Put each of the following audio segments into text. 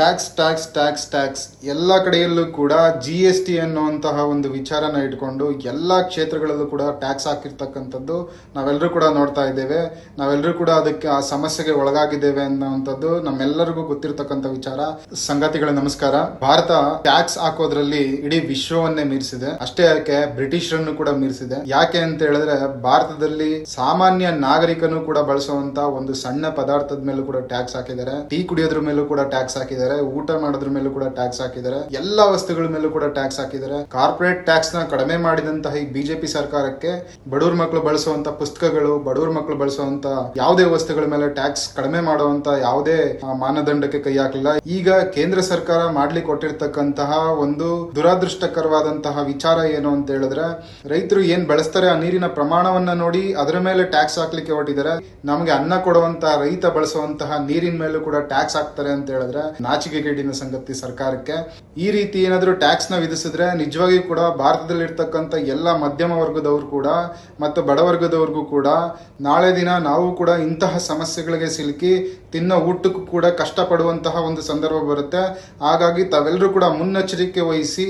Tax tax tax tax ಎಲ್ಲ ಕಡೆಯಲ್ಲೂ ಕೂಡ ಜಿ ಎಸ್ ಟಿ ಅನ್ನುವಂತಹ ಒಂದು ವಿಚಾರನ ಇಟ್ಕೊಂಡು ಎಲ್ಲ ಕ್ಷೇತ್ರಗಳಲ್ಲೂ ಕೂಡ ಟ್ಯಾಕ್ಸ್ ಹಾಕಿರ್ತಕ್ಕಂಥದ್ದು ನಾವೆಲ್ಲರೂ ಕೂಡ ನೋಡ್ತಾ ಇದ್ದೇವೆ. ನಾವೆಲ್ಲರೂ ಕೂಡ ಅದಕ್ಕೆ ಆ ಸಮಸ್ಯೆಗೆ ಒಳಗಾಗಿದ್ದೇವೆ ಅನ್ನುವಂಥದ್ದು ನಮ್ಮೆಲ್ಲರಿಗೂ ಗೊತ್ತಿರತಕ್ಕಂಥ ವಿಚಾರ. ಸಂಗತಿಗಳ, ನಮಸ್ಕಾರ. ಭಾರತ ಟ್ಯಾಕ್ಸ್ ಹಾಕೋದ್ರಲ್ಲಿ ಇಡೀ ವಿಶ್ವವನ್ನೇ ಮೀರಿಸಿದೆ. ಅಷ್ಟೇ ಯಾಕೆ ಬ್ರಿಟಿಷರನ್ನು ಕೂಡ ಮೀರಿಸಿದೆ. ಯಾಕೆ ಅಂತ ಹೇಳಿದ್ರೆ ಭಾರತದಲ್ಲಿ ಸಾಮಾನ್ಯ ನಾಗರಿಕನು ಕೂಡ ಬಳಸುವಂತ ಒಂದು ಸಣ್ಣ ಪದಾರ್ಥದ ಮೇಲೂ ಕೂಡ ಟ್ಯಾಕ್ಸ್ ಹಾಕಿದ್ದಾರೆ. ಟೀ ಕುಡಿಯೋದ್ರ ಮೇಲೂ ಕೂಡ ಟ್ಯಾಕ್ಸ್ ಹಾಕಿದ್ದಾರೆ. ಊಟ ಮಾಡೋದ್ರ ಮೇಲೂ ಕೂಡ ಟ್ಯಾಕ್ಸ್ ಹಾಕಿದ್ದಾರೆ, ಎಲ್ಲಾ ವಸ್ತುಗಳ ಮೇಲೂ ಕೂಡ ಟ್ಯಾಕ್ಸ್ ಹಾಕಿದ್ದಾರೆ. ಕಾರ್ಪೊರೇಟ್ ಟ್ಯಾಕ್ಸ್ನ ಕಡಿಮೆ ಮಾಡಿದಂತಹ ಈ ಬಿಜೆಪಿ ಸರ್ಕಾರಕ್ಕೆ ಬಡವ್ರ ಮಕ್ಕಳು ಬಳಸುವಂತ ಪುಸ್ತಕಗಳು, ಬಡವ್ರ ಮಕ್ಕಳು ಬಳಸುವಂತ ಯಾವುದೇ ವಸ್ತುಗಳ ಮೇಲೆ ಟ್ಯಾಕ್ಸ್ ಕಡಿಮೆ ಮಾಡುವಂತ ಯಾವುದೇ ಮಾನದಂಡಕ್ಕೆ ಕೈ ಹಾಕಲಿಲ್ಲ. ಈಗ ಕೇಂದ್ರ ಸರ್ಕಾರ ಮಾಡ್ಲಿಕ್ಕೆ ಕೊಟ್ಟಿರ್ತಕ್ಕಂತಹ ಒಂದು ದುರಾದೃಷ್ಟಕರವಾದಂತಹ ವಿಚಾರ ಏನು ಅಂತ ಹೇಳಿದ್ರೆ, ರೈತರು ಏನ್ ಬಳಸ್ತಾರೆ ಆ ನೀರಿನ ಪ್ರಮಾಣವನ್ನ ನೋಡಿ ಅದರ ಮೇಲೆ ಟ್ಯಾಕ್ಸ್ ಹಾಕ್ಲಿಕ್ಕೆ ಹೊರಟಿದ್ದಾರೆ. ನಮಗೆ ಅನ್ನ ಕೊಡುವಂತಹ ರೈತ ಬಳಸುವಂತಹ ನೀರಿನ ಮೇಲೂ ಕೂಡ ಟ್ಯಾಕ್ಸ್ ಹಾಕ್ತಾರೆ ಅಂತ ಹೇಳಿದ್ರೆ ನಾಚಿಕೆಗೇಡಿನ ಸಂಗತಿ ಸರ್ಕಾರಕ್ಕೆ. ಈ ರೀತಿ ಏನಾದರೂ ಟ್ಯಾಕ್ಸ್ನ ವಿಧಿಸಿದ್ರೆ ನಿಜವಾಗಿ ಕೂಡ ಭಾರತದಲ್ಲಿ ಇರ್ತಕ್ಕಂಥ ಎಲ್ಲ ಮಧ್ಯಮ ವರ್ಗದವರು ಕೂಡ ಮತ್ತು ಬಡವರ್ಗದವ್ರಿಗೂ ಕೂಡ ನಾಳೆ ದಿನ ನಾವು ಕೂಡ ಇಂತಹ ಸಮಸ್ಯೆಗಳಿಗೆ ಸಿಲುಕಿ ತಿನ್ನೋ ಊಟಕ್ಕೂ ಕೂಡ ಕಷ್ಟಪಡುವಂತಹ ಒಂದು ಸಂದರ್ಭ ಬರುತ್ತೆ. ಹಾಗಾಗಿ ತಾವೆಲ್ಲರೂ ಕೂಡ ಮುನ್ನೆಚ್ಚರಿಕೆ ವಹಿಸಿ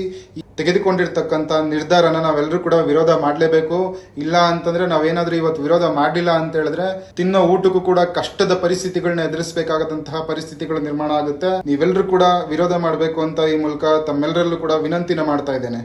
ತೆಗೆದುಕೊಂಡಿರ್ತಕ್ಕಂಥ ನಿರ್ಧಾರನ ನಾವೆಲ್ಲರೂ ಕೂಡ ವಿರೋಧ ಮಾಡಲೇಬೇಕು. ಇಲ್ಲ ಅಂತಂದ್ರೆ ನಾವೇನಾದ್ರೂ ಇವತ್ತು ವಿರೋಧ ಮಾಡಲಿಲ್ಲ ಅಂತ ಹೇಳಿದ್ರೆ ತಿನ್ನೋ ಊಟಕ್ಕೂ ಕೂಡ ಕಷ್ಟದ ಪರಿಸ್ಥಿತಿಗಳನ್ನ ಎದುರಿಸಬೇಕಾದಂತಹ ಪರಿಸ್ಥಿತಿಗಳು ನಿರ್ಮಾಣ ಆಗುತ್ತೆ. ನೀವೆಲ್ಲರೂ ಕೂಡ ವಿರೋಧ ಮಾಡಬೇಕು ಅಂತ ಈ ಮೂಲಕ ತಮ್ಮೆಲ್ಲರಲ್ಲೂ ಕೂಡ ವಿನಂತಿನ ಮಾಡ್ತಾ ಇದ್ದೇನೆ.